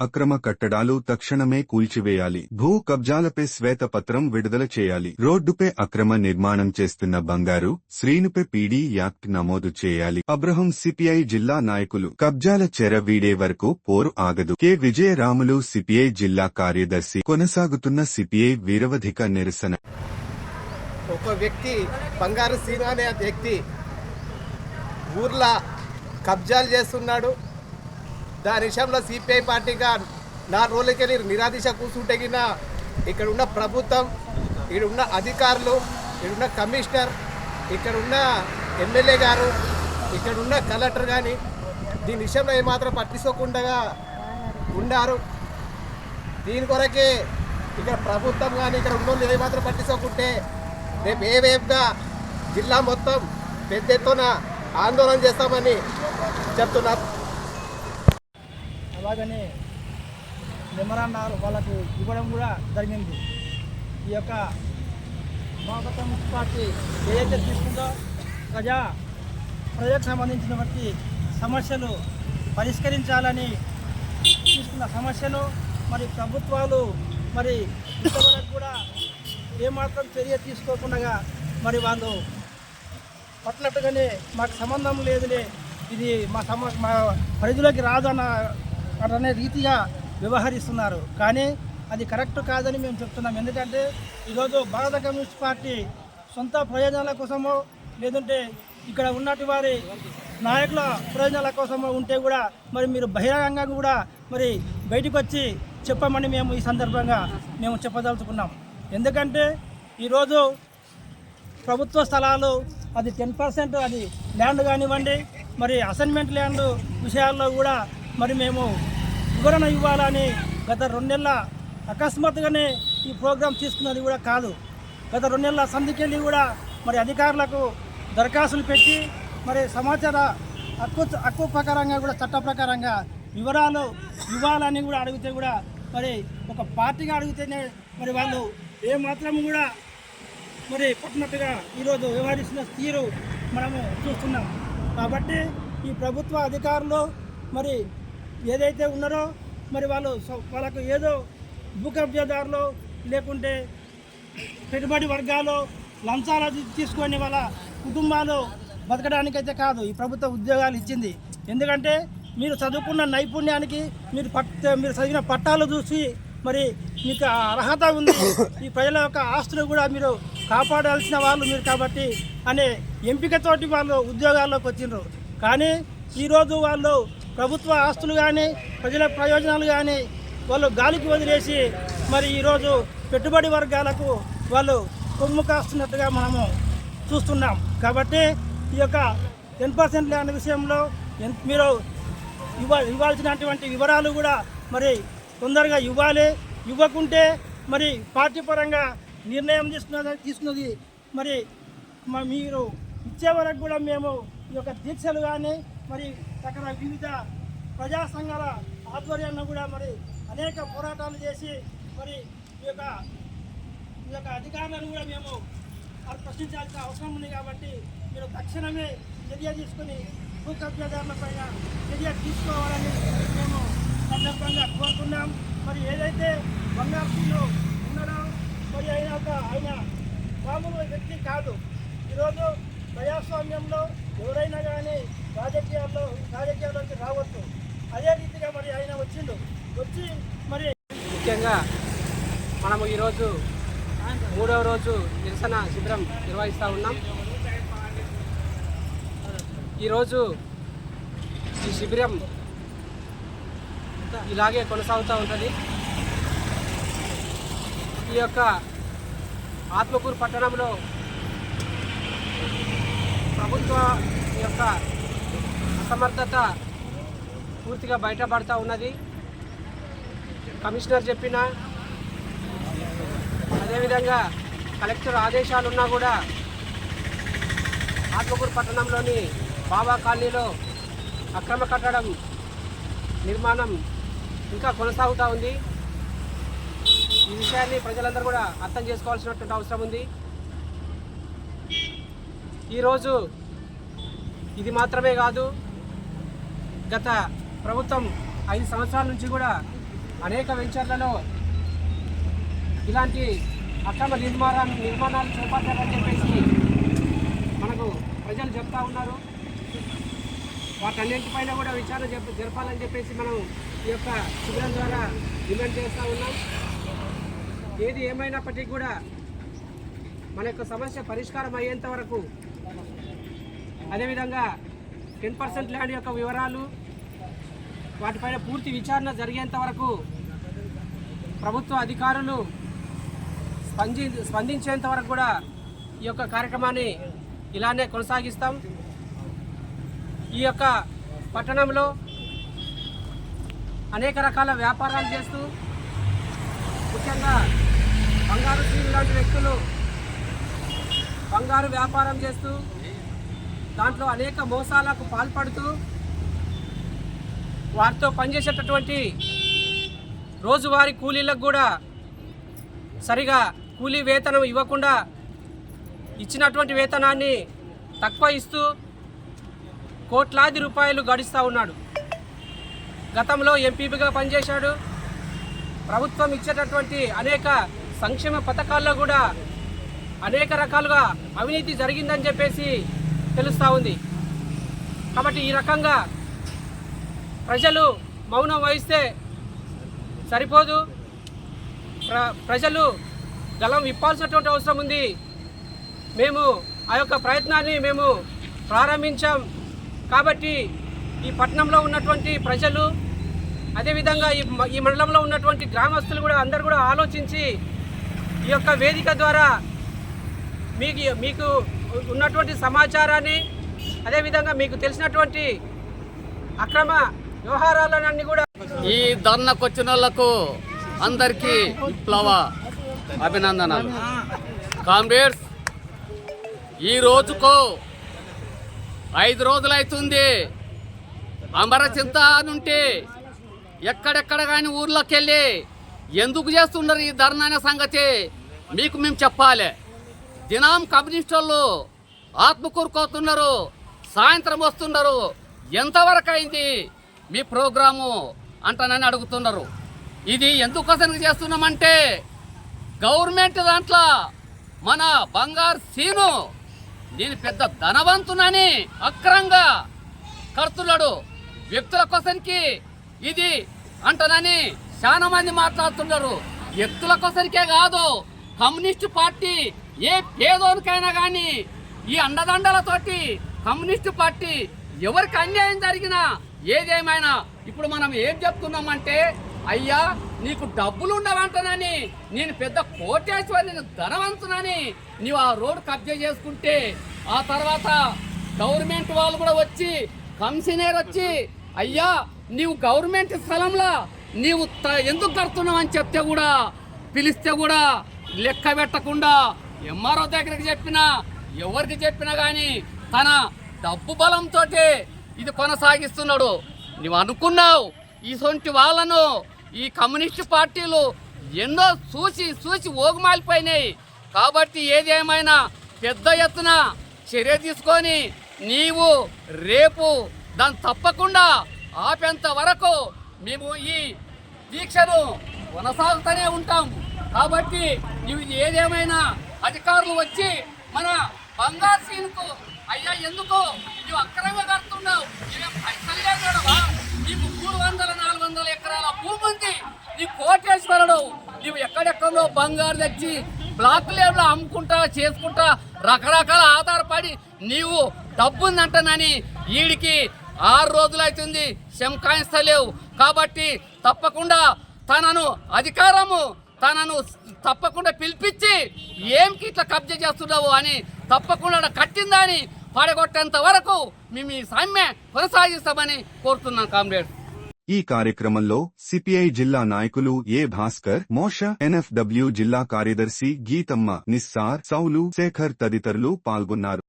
అక్రమ కట్టడాలు తక్షణమే కూల్చివేయాలి. భూ కబ్జాలపై శ్వేతపత్రం విడుదల చేయాలి. రోడ్డుపై అక్రమ నిర్మాణం చేస్తున్న బంగారు శ్రీనుపై పీడీ యాక్ట్ నమోదు చేయాలి. అబ్రహం సిపిఐ జిల్లా నాయకులు. కబ్జాల చెర వీడే వరకు పోరు ఆగదు. కె. విజయరాములు సిపిఐ జిల్లా కార్యదర్శి. కొనసాగుతున్న సిపిఐ వీరవధిక నిరసన. ఒక వ్యక్తి బంగారు సీన అనే వ్యక్తి ఊర్లా కబ్జాలు చేస్తున్నాడు. దాని విషయంలో సిపిఐ పార్టీగా నా రోజులకెళ్ళి నిరాదీశ కూర్చుంటే గిన ఇక్కడ ఉన్న ప్రభుత్వం ఇక్కడ ఉన్న అధికారులు ఇక్కడ ఉన్న కమిషనర్ ఇక్కడ ఉన్న ఎమ్మెల్యే గారు ఇక్కడ ఉన్న కలెక్టర్ కానీ దీని విషయంలో ఏమాత్రం పట్టించుకోకుండా ఉన్నారు దీని కొరకే ఇక్కడ ప్రభుత్వం కానీ ఇక్కడ ఉన్న ఏమాత్రం పట్టించుకుంటే రేపు ఏ వేపుగా జిల్లా మొత్తం పెద్ద ఎత్తున ఆందోళన చేస్తామని చెప్తున్నారు. అలాగనే మెమరాండాలు వాళ్ళకు ఇవ్వడం కూడా జరిగింది. ఈ యొక్క మాగతం పార్టీ ఏదైతే తీసుకుందో ప్రజా ప్రజలకు సంబంధించినటువంటి సమస్యలు పరిష్కరించాలని తీసుకున్న సమస్యలు మరి ప్రభుత్వాలు మరి ఇంతవరకు కూడా ఏమాత్రం చర్య తీసుకోకుండా మరి వాళ్ళు పట్టినట్టుగానే మాకు సంబంధం లేదులే ఇది మా సమ మా పరిధిలోకి రాదన్న అనే రీతిగా వ్యవహరిస్తున్నారు. కానీ అది కరెక్ట్ కాదని మేము చెప్తున్నాం. ఎందుకంటే ఈరోజు భారత కమ్యూనిస్ట్ పార్టీ సొంత ప్రయోజనాల కోసమో లేదంటే ఇక్కడ ఉన్నటి వారి నాయకుల ప్రయోజనాల కోసమో ఉంటే కూడా మరి మీరు బహిరంగంగా కూడా మరి బయటకు వచ్చి చెప్పమని మేము ఈ సందర్భంగా మేము చెప్పదలుచుకున్నాం. ఎందుకంటే ఈరోజు ప్రభుత్వ స్థలాలు అది టెన్ పర్సెంట్ అది ల్యాండ్ కానివ్వండి మరి అసైన్మెంట్ ల్యాండ్ విషయాల్లో కూడా మరి మేము వివరణ ఇవ్వాలని గత రెండు నెలల అకస్మాత్తుగానే ఈ ప్రోగ్రాం తీసుకున్నది కూడా కాదు. గత రెండు నెలల సంధికెళ్ళి కూడా మరి అధికారులకు దరఖాస్తులు పెట్టి మరి సమాచార హక్కు హక్కు ప్రకారంగా కూడా చట్ట ప్రకారంగా వివరాలు ఇవ్వాలని కూడా అడిగితే కూడా మరి ఒక పార్టీగా అడిగితేనే మరి వాళ్ళు ఏమాత్రం కూడా మరి పట్టినట్టుగా ఈరోజు వ్యవహరిస్తున్న తీరు మనము చూస్తున్నాం. కాబట్టి ఈ ప్రభుత్వ అధికారులు మరి ఏదైతే ఉన్నారో మరి వాళ్ళు వాళ్ళకు ఏదో భూకబ్జాదారులు లేకుంటే పెట్టుబడి వర్గాలు లంచాలు తీసుకొని వాళ్ళ కుటుంబాలు బతకడానికైతే కాదు ఈ ప్రభుత్వ ఉద్యోగాలు ఇచ్చింది. ఎందుకంటే మీరు చదువుకున్న నైపుణ్యానికి మీరు పట్ మీరు చదివిన పట్టాలు చూసి మరి మీకు అర్హత ఉంది. ఈ ప్రజల యొక్క ఆస్తులు కూడా మీరు కాపాడాల్సిన వాళ్ళు మీరు కాబట్టి అనే ఎంపికతోటి వాళ్ళు ఉద్యోగాల్లోకి వచ్చిండ్రు. కానీ ఈరోజు వాళ్ళు ప్రభుత్వ ఆస్తులు కానీ ప్రజల ప్రయోజనాలు కానీ వాళ్ళు గాలికి వదిలేసి మరి ఈరోజు పెట్టుబడి వర్గాలకు వాళ్ళు కొమ్ము కాస్తున్నట్టుగా మనము చూస్తున్నాం. కాబట్టి ఈ యొక్క టెన్ పర్సెంట్ ల్యాండ్ విషయంలో మీరు ఇవ్వ ఇవ్వాల్సినటువంటి వివరాలు కూడా మరి తొందరగా ఇవ్వాలి. ఇవ్వకుంటే మరి పార్టీ పరంగా నిర్ణయం తీసుకున్న తీసుకున్నది మరి మీరు ఇచ్చే వరకు కూడా మేము ఈ యొక్క దీక్షలు కానీ మరి అక్కడ వివిధ ప్రజా సంఘాల ఆధ్వర్యంలో కూడా మరి అనేక పోరాటాలు చేసి మరి ఈ యొక్క ఈ యొక్క అధికారులను కూడా మేము ప్రశ్నించాల్సిన అవసరం ఉంది కాబట్టి మీరు తక్షణమే చర్య తీసుకుని భూ పైన చర్య తీసుకోవాలని మేము సందర్భంగా కోరుతున్నాం మరి ఏదైతే బంగారు ఉండడం మరి ఆయన ఒక ఆయన మామూలు వ్యక్తి కాదు. ఈరోజు ప్రజాస్వామ్యంలో ఎవరైనా కానీ రాజకీయాల్లో రాజకీయాల్లోకి రావచ్చు అదే రీతిగా మరి ఆయన వచ్చిండు. వచ్చి మరి ముఖ్యంగా మనము ఈరోజు మూడవ రోజు నిరసన శిబిరం నిర్వహిస్తూ ఉన్నాం. ఈరోజు ఈ శిబిరం ఇలాగే కొనసాగుతూ ఉంటుంది. ఈ యొక్క ఆత్మకూరు పట్టణంలో ప్రభుత్వ యొక్క అసమర్థత పూర్తిగా బయటపడతా ఉన్నది. కమిషనర్ చెప్పిన అదేవిధంగా కలెక్టర్ ఆదేశాలు ఉన్నా కూడా ఆత్మకూరు పట్టణంలోని బాబా కాలనీలో అక్రమ కట్టడం నిర్మాణం ఇంకా కొనసాగుతూ ఉంది. ఈ విషయాన్ని ప్రజలందరూ కూడా అర్థం చేసుకోవాల్సినటువంటి అవసరం ఉంది. ఈరోజు ఇది మాత్రమే కాదు గత ప్రభుత్వం ఐదు సంవత్సరాల నుంచి కూడా అనేక వెంచర్లలో ఇలాంటి అక్రమ నిర్మాణాలు నిర్మాణాలు చేపట్టారని చెప్పేసి మనకు ప్రజలు చెప్తా ఉన్నారు. వాటన్నింటిపైన కూడా విచారణ జరప జరపాలని చెప్పేసి మనం ఈ యొక్క శిబిరం ద్వారా డిమాండ్ చేస్తూ ఉన్నాం. ఏది ఏమైనప్పటికీ కూడా మన యొక్క సమస్య పరిష్కారం అయ్యేంత వరకు అదేవిధంగా టెన్ పర్సెంట్ ల్యాండ్ యొక్క వివరాలు వాటిపైన పూర్తి విచారణ జరిగేంత వరకు ప్రభుత్వ అధికారులు స్పంది స్పందించేంత వరకు కూడా ఈ యొక్క కార్యక్రమాన్ని ఇలానే కొనసాగిస్తాం. ఈ యొక్క పట్టణంలో అనేక రకాల వ్యాపారాలు చేస్తూ ముఖ్యంగా బంగారు శ్రీలు లాంటి వ్యక్తులు బంగారు వ్యాపారం చేస్తూ దాంట్లో అనేక మోసాలకు పాల్పడుతూ వారితో పనిచేసేటటువంటి రోజువారీ కూలీలకు కూడా సరిగా కూలీ వేతనం ఇవ్వకుండా ఇచ్చినటువంటి వేతనాన్ని తక్కువ ఇస్తూ కోట్లాది రూపాయలు గడిస్తూ ఉన్నాడు. గతంలో ఎంపీపీగా పనిచేశాడు. ప్రభుత్వం ఇచ్చేటటువంటి అనేక సంక్షేమ పథకాల్లో కూడా అనేక రకాలుగా అవినీతి జరిగిందని చెప్పేసి తెలుస్తూ ఉంది. కాబట్టి ఈ రకంగా ప్రజలు మౌనం వహిస్తే సరిపోదు. ప్ర ప్రజలు గలం విప్పాల్సినటువంటి అవసరం ఉంది. మేము ఆ యొక్క ప్రయత్నాన్ని మేము ప్రారంభించాం. కాబట్టి ఈ పట్టణంలో ఉన్నటువంటి ప్రజలు అదేవిధంగా ఈ మ- ఈ మండలంలో ఉన్నటువంటి గ్రామస్తులు కూడా అందరు కూడా ఆలోచించి ఈ యొక్క వేదిక ద్వారా మీకు మీకు ఉన్నటువంటి సమాచారాన్ని అదేవిధంగా మీకు తెలిసినటువంటి అక్రమ వ్యవహారాలన్నీ కూడా ఈ ధర్నకు వచ్చిన వాళ్ళకు అందరికీ విప్లవ అభినందనలు. కామ్రేడ్స్ ఈ రోజుకు ఐదు రోజులైతుంది. అమరచింత నుండి ఎక్కడెక్కడ కానీ ఊర్లోకి వెళ్ళి ఎందుకు చేస్తున్నారు ఈ ధర్నా అనే సంగతి మీకు మేము చెప్పాలి. దినం కమ్యూనిస్ట్ వాళ్ళు ఆత్మకూరుకోతున్నారు. సాయంత్రం వస్తున్నారు. ఎంతవరకు అయింది మీ ప్రోగ్రాము అంటానని అడుగుతున్నారు. ఇది ఎందుకోసం చేస్తున్నామంటే గవర్నమెంట్ దాంట్లో మన బంగారు సీను నేను పెద్ద ధనవంతునని అక్రంగా కడుతున్నాడు. వ్యక్తుల కోసానికి ఇది అంటనని చాలా మంది మాట్లాడుతున్నారు. వ్యక్తుల కోసానికే కాదు కమ్యూనిస్ట్ పార్టీ ఏ పేదోనికైనా కానీ ఈ అండదండలతోటి కమ్యూనిస్ట్ పార్టీ ఎవరికి అన్యాయం జరిగినా ఏదేమైనా ఇప్పుడు మనం ఏం చెప్తున్నామంటే అయ్యా నీకు డబ్బులు ఉండవంటనని నేను పెద్ద కోటేశ్వరిని ధనవంతునని నీవు ఆ రోడ్డు కబ్జా చేసుకుంటే ఆ తర్వాత గవర్నమెంట్ వాళ్ళు కూడా వచ్చి కమిషనర్ వచ్చి అయ్యా నీవు గవర్నమెంట్ స్థలంలో నీవు త- ఎందుకు కడుతున్నావు అని చెప్తే కూడా పిలిస్తే కూడా లెక్క పెట్టకుండా ఎంఆర్ఓ దగ్గరికి చెప్పినా ఎవరికి చెప్పినా కానీ తన డబ్బు బలంతో ఇది కొనసాగిస్తున్నాడు. నువ్వు అనుకున్నావు ఇటువంటి వాళ్ళను ఈ కమ్యూనిస్ట్ పార్టీలు ఎన్నో చూసి చూసి ఓగుమాలిపోయినాయి. కాబట్టి ఏదేమైనా పెద్ద ఎత్తున చర్య తీసుకొని నీవు రేపు దాన్ని తప్పకుండా ఆపేంత వరకు మేము ఈ దీక్షను కొనసాగుతూనే ఉంటాం. కాబట్టి నీవు ఏదేమైనా అధికారులు వచ్చి మన బంగారు సీన్కు అయ్యా ఎందుకు? నీవు అక్రమంగా కడుతున్నావు. నీవేం పైసలు లేదడవా నీకు మూడు వందల నాలుగు వందల ఎకరాల భూమి ఉంది. నీ కోటేశ్వరుడు నువ్వు ఎక్కడెక్కడో బంగారు తెచ్చి బ్లాక్ లేబుల్ అమ్ముకుంటా చేసుకుంటా రకరకాల ఆధారపడి నీవు డబ్బుందంటనని వీడికి ఆరు రోజులైతుంది. శంకాయిస్తలేవు కాబట్టి తప్పకుండా తనను అధికారము తనను తప్పకుండా పిలిపించి ఏంకి ఇట్లా కబ్జా చేస్తున్నావు అని తప్పకుండా కట్టిందని పడగొట్టేంత వరకు మేము ఈ సమ్మె కొనసాగిస్తామని కోరుతున్నాం కామ్రేడ్. ఈ కార్యక్రమంలో సిపిఐ జిల్లా నాయకులు ఏ భాస్కర్ మోష ఎన్ఎఫ్డబ్ల్యూ జిల్లా కార్యదర్శి గీతమ్మ నిస్సార్ సౌలు శేఖర్ తదితరులు పాల్గొన్నారు.